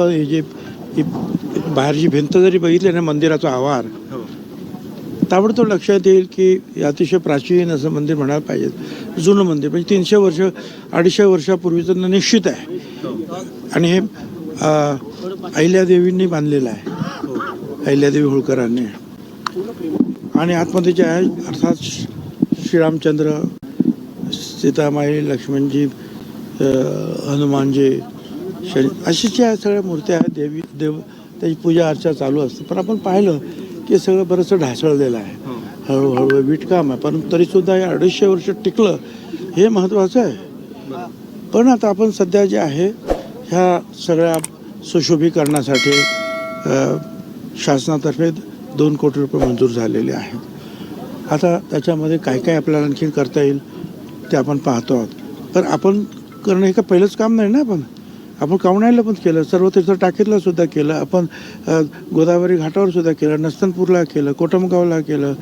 आपण हे जे ही बाहेरची भिंत जरी बघितली ना मंदिराचा आवार ताबडतोब लक्षात येईल की हे अतिशय प्राचीन असं मंदिर म्हणायला पाहिजे. जुनं मंदिर म्हणजे तीनशे वर्ष अडीचशे वर्षापूर्वीचं निश्चित आहे. आणि हे अहिल्यादेवींनी बांधलेलं आहे. अहिल्यादेवी होळकरांनी. आणि आतमध्ये जे आहे अर्थात श्री- श्रीरामचंद्र सीतामाई लक्ष्मणजी हनुमानजी शनी अशी ज्या सगळ्या मूर्त्या आहेत देवी देव त्याची पूजा अर्चा चालू असते. पण आपण पाहिलं की सगळं बरंचसं ढासळलेलं आहे. हळूहळू वीटकाम आहे. पण तरीसुद्धा हे अडीचशे वर्ष टिकलं हे महत्त्वाचं आहे. पण आता आपण सध्या जे आहे ह्या सगळ्या सुशोभीकरणासाठी शासनातर्फे दोन कोटी रुपये मंजूर झालेले आहेत. आता त्याच्यामध्ये काय काय आपल्याला आणखी करता येईल ते आपण पाहतो आहोत. पण आपण करणं हे का पहिलंच काम नाही ना आपण? आपण कवणायला पण केलं सर्व तीर्थ टाकीतला सुद्धा केलं आपण गोदावरी घाटावर सुद्धा केलं नस्तनपूरला केलं कोटमगावला केलं.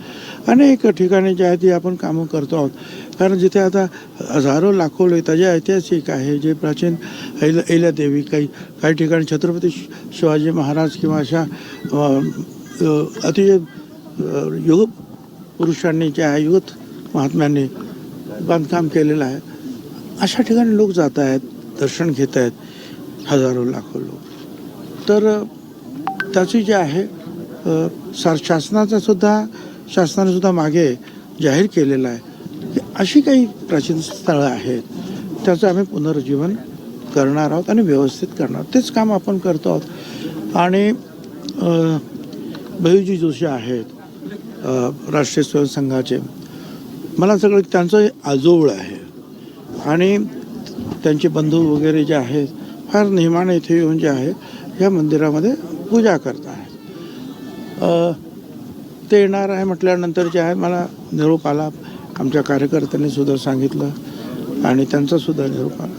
अनेक ठिकाणी जे आहे ती आपण कामं करतो आहोत. कारण जिथे आता हजारो लाखो लोक जे ऐतिहासिक आहे जे प्राचीन ऐल ऐल्यादेवी काही काही ठिकाणी छत्रपती शिवाजी महाराज किंवा अशा अतिशय युग पुरुषांनी जे आहे युगत महात्म्यांनी बांधकाम केलेलं आहे. अशा ठिकाणी लोक जात आहेत दर्शन घेत आहेत. हजारो लाखो लोक. तर त्याची जे आहे सार शासनाचा सुद्धा शासनाने सुद्धा मागे जाहीर केलेलं आहे. की अशी काही प्राचीन स्थळं आहेत त्याचं आम्ही पुनरुज्जीवन करणार आहोत आणि व्यवस्थित करणार आहोत. तेच काम आपण करतो आहोत. आणि अ, भैयूजी जोशी आहेत राष्ट्रीय स्वयंसंघाचे. मला सगळं त्यांचं आजोळ आहे. आणि त्यांचे बंधू वगैरे जे आहेत फार नेहमाने इथे येऊन जे आहे या मंदिरामध्ये पूजा करत आहेत ते येणार आहे म्हटल्यानंतर जे आहे मला निरोप आला. आमच्या कार्यकर्त्यांनी सुद्धा सांगितलं आणि त्यांचा सुद्धा निरोप आला.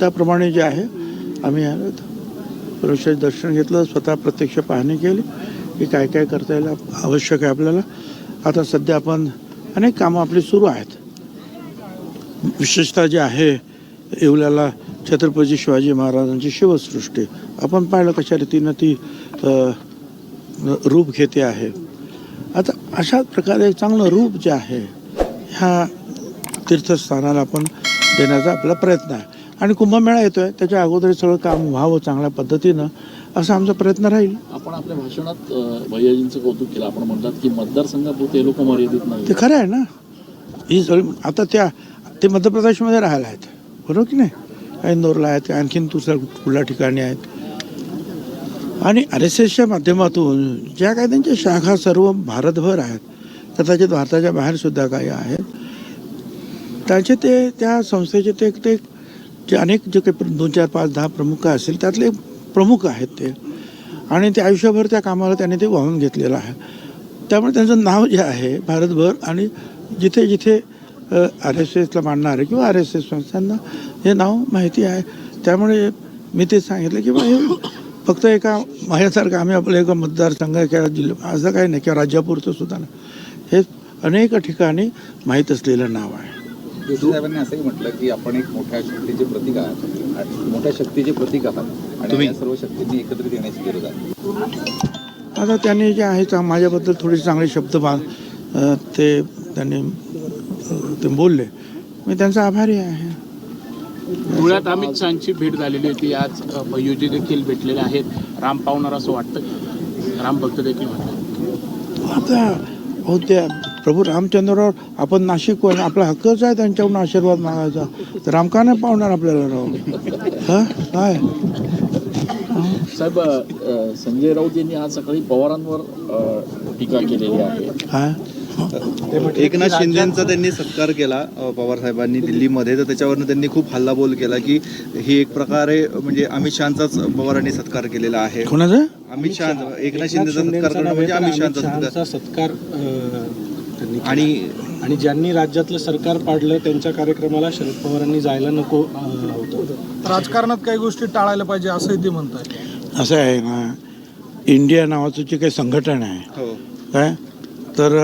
त्याप्रमाणे जे आहे आम्ही आलो दर्शन घेतलं स्वतः प्रत्यक्ष पाहणी केली की काय काय करता येईल आवश्यक आहे आपल्याला. आता सध्या आपण अनेक कामं आपली सुरू आहेत. विशेषतः जे आहे येवल्याला छत्रपती शिवाजी महाराजांची शिवसृष्टी. आपण पाहिलं कशा रीतीनं ती रूप घेते आहे. आता अशा प्रकारे चांगलं रूप जे आहे ह्या तीर्थस्थानाला आपण देण्याचा आपला प्रयत्न आहे. आणि कुंभमेळा येतो आहे त्याच्या अगोदर सगळं काम व्हावं चांगल्या पद्धतीनं असा आमचा प्रयत्न राहील. आपण आपल्या भाषणात भैयाजींचं कौतुक केलं. आपण म्हणतात की मतदारसंघापुरते लोक मर्यादित नाही ते खरं आहे ना? ही सगळी आता त्या ते मध्य प्रदेशमध्ये राहायला आहेत. बरोबर की नाही? इंदोरला आहेत आणखीन दुसऱ्या कुठल्या ठिकाणी आहेत? आणि आर एस एसच्या माध्यमातून ज्या काही त्यांच्या शाखा सर्व भारतभर आहेत कदाचित भारताच्या बाहेरसुद्धा काही आहेत. त्याचे ते त्या संस्थेचे ते ते जे अनेक जे काही दोन चार पाच दहा प्रमुख असतील त्यातले प्रमुख आहेत ते. आणि ते आयुष्यभर त्या कामाला त्यांनी ते वाहून घेतलेलं आहे. त्यामुळे त्यांचं नाव जे आहे भारतभर आणि जिथे जिथे आर एस एसला मानणारे किंवा आर एस एस संस्थांना हे नाव माहिती आहे. त्यामुळे मी ते सांगितलं की बा हे फक्त एका माझ्यासारखं आम्ही आपलं एका मतदारसंघ किंवा जिल्हा असं काही नाही किंवा राज्यापुरतं सुद्धा नाही. हे अनेक ठिकाणी माहीत असलेलं नाव आहे. साहेबांनी असंही म्हटलं की आपण एक मोठ्या शक्तीचे प्रतीक आहात आणि मोठ्या शक्तीचे प्रतीक आहात आणि या सर्व शक्तींनी एकत्रित येण्याची गरज आहे. आता त्यांनी जे आहे माझ्याबद्दल थोडे चांगले शब्द ते त्यांनी ते बोलले. मी त्यांचा आभारी आहे. धुळ्यात अमित शहाची भेट झालेली होती. आज अ, भय्यूजी देखील भेटलेले आहेत. राम पावणार असं वाटतं? राम भक्त देखील आता हो त्या प्रभू रामचंद्रावर आपण नाशिक आपला हक्कच आहे त्यांच्याकडून आशीर्वाद मागायचा? तर राम का नाही पावणार आपल्याला राव? हा? काय? साहेब संजय राऊत यांनी आज सकाळी पवारांवर टीका केलेली आहे. हा? एकनाथ शिंदेचा त्यांनी सत्कार केला पवार साहेबांनी दिल्लीमध्ये. तर त्याच्यावरनं त्यांनी खूप हल्लाबोल केला की ही एक प्रकारे म्हणजे अमित शहाचाच पवारांनी सत्कार केलेला आहे. कोणाचं? अमित शहा. एकनाथ शिंदेचा सत्कार करणं म्हणजे अमित शहाचा सत्कार. आणि आणि ज्यांनी राज्यातलं सरकार पाडलं त्यांच्या कार्यक्रमाला शरद पवारांनी जायला नको राजकारणात काही गोष्टी टाळायला पाहिजे असंही ते म्हणतात असं आहे ना इंडिया नावाचं जे काही संघटन आहे हो. काय? तर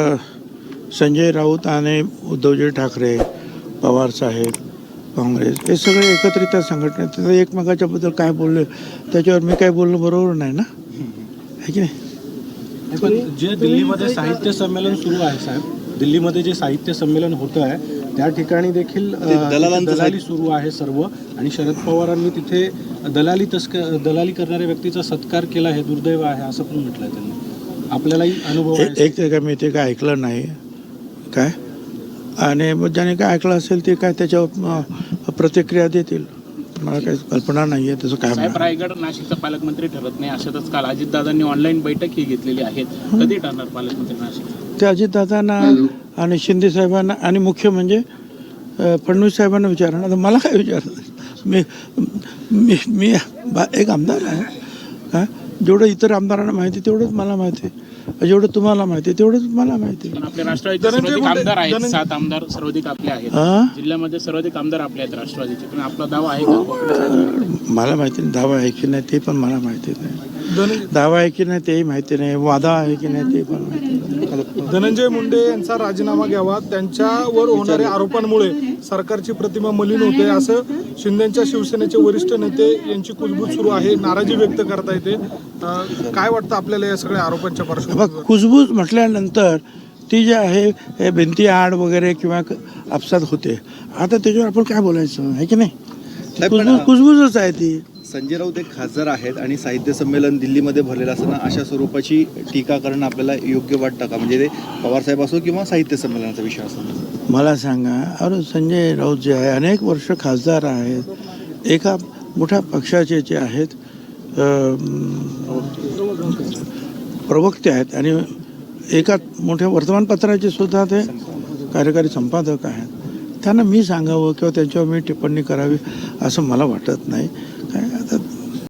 संजय राऊत आणि उद्धवजी ठाकरे पवार साहेब काँग्रेस हे सगळे एकत्रित संघटनेत. तर एकमेकाच्याबद्दल काय बोलले त्याच्यावर मी काय बोलणं बरोबर नाही ना? आहे की नाही? पण जे दिल्लीमध्ये साहित्य संमेलन सुरू आहे साहेब दिल्लीमध्ये जे साहित्य संमेलन होतं आहे त्या ठिकाणी देखील दलाली सुरू आहे सर्व. आणि शरद पवारांनी तिथे दलाली तस्क दलाली करणाऱ्या व्यक्तीचा सत्कार केला हे दुर्दैव आहे असं पण म्हटलंय त्यांनी. आपल्यालाही अनुभव एक मी ते काय ऐकलं नाही. काय? आणि मग ज्याने काय ऐकलं असेल ते काय त्याच्यावर प्रतिक्रिया देतील. मला काही कल्पना नाही आहे त्याचं काय. रायगड नाशिकचा पालकमंत्री ठरत नाही अशातच काल अजितदादांनी ऑनलाईन बैठक ही घेतलेली आहे. कधी ठरणार पालकमंत्री नाशिक? ते अजितदादांना आणि शिंदे साहेबांना आणि मुख्य म्हणजे फडणवीस साहेबांना विचारणं आता मला काय विचारणार? मी मी मी बा- एक आमदार आहे. हा? जेवढं इतर आमदारांना माहिती तेवढंच मला माहिती आहे. जेवढं तुम्हाला माहिती आहे, तेवढंच मला माहिती आहे. पण आपले राष्ट्रवादीचे धनंजय सर्वाधिक मुंडे- आमदार आहेत धनंजय- सात आमदार सर्वाधिक आपले आहेत. हा? जिल्ह्यामध्ये सर्वाधिक आमदार आपले आहेत राष्ट्रवादीचे. पण आपला दावा आहे का? काँग्रेस मला माहिती नाही दावा आहे की नाही ते पण मला माहिती नाही. दावा आहे की नाही तेही माहिती नाही वादा आहे की नाही ते पण माहिती धनंजय मुंडे यांचा राजीनामा घ्यावा. त्यांच्यावर होणाऱ्या आरोपांमुळे सरकारची प्रतिमा मलिन होते. असं शिंदेच्या शिवसेनेचे वरिष्ठ नेते यांची कुजबूज सुरू आहे. नाराजी व्यक्त करता येते. काय वाटतं आपल्याला या सगळ्या आरोपांच्या बघ पार्श्वभूमीवर कुजबूज म्हटल्यानंतर ती जी आहे हे भिंती आड वगैरे किंवा क- आपसात होते. आता त्याच्यावर आपण काय बोलायचं? आहे की नाही? कुजबूज कुजबूजच आहे ती. संजय राऊत एक खासदार आहेत आणि साहित्य संमेलन दिल्लीमध्ये भरलेलं असताना अशा स्वरूपाची टीका करणं आपल्याला योग्य वाटतं का? म्हणजे ते पवारसाहेब असो किंवा साहित्य संमेलनाचा विषय असो. मला सांगा अरे संजय राऊत जे आहे अनेक वर्ष खासदार आहेत. एका मोठ्या पक्षाचे जे आहेत प्रवक्ते आहेत आणि एका मोठ्या वर्तमानपत्राचे सुद्धा ते कार्यकारी संपादक आहेत. त्यांना मी सांगावं किंवा त्यांच्यावर मी टिप्पणी करावी असं मला वाटत नाही. काय आता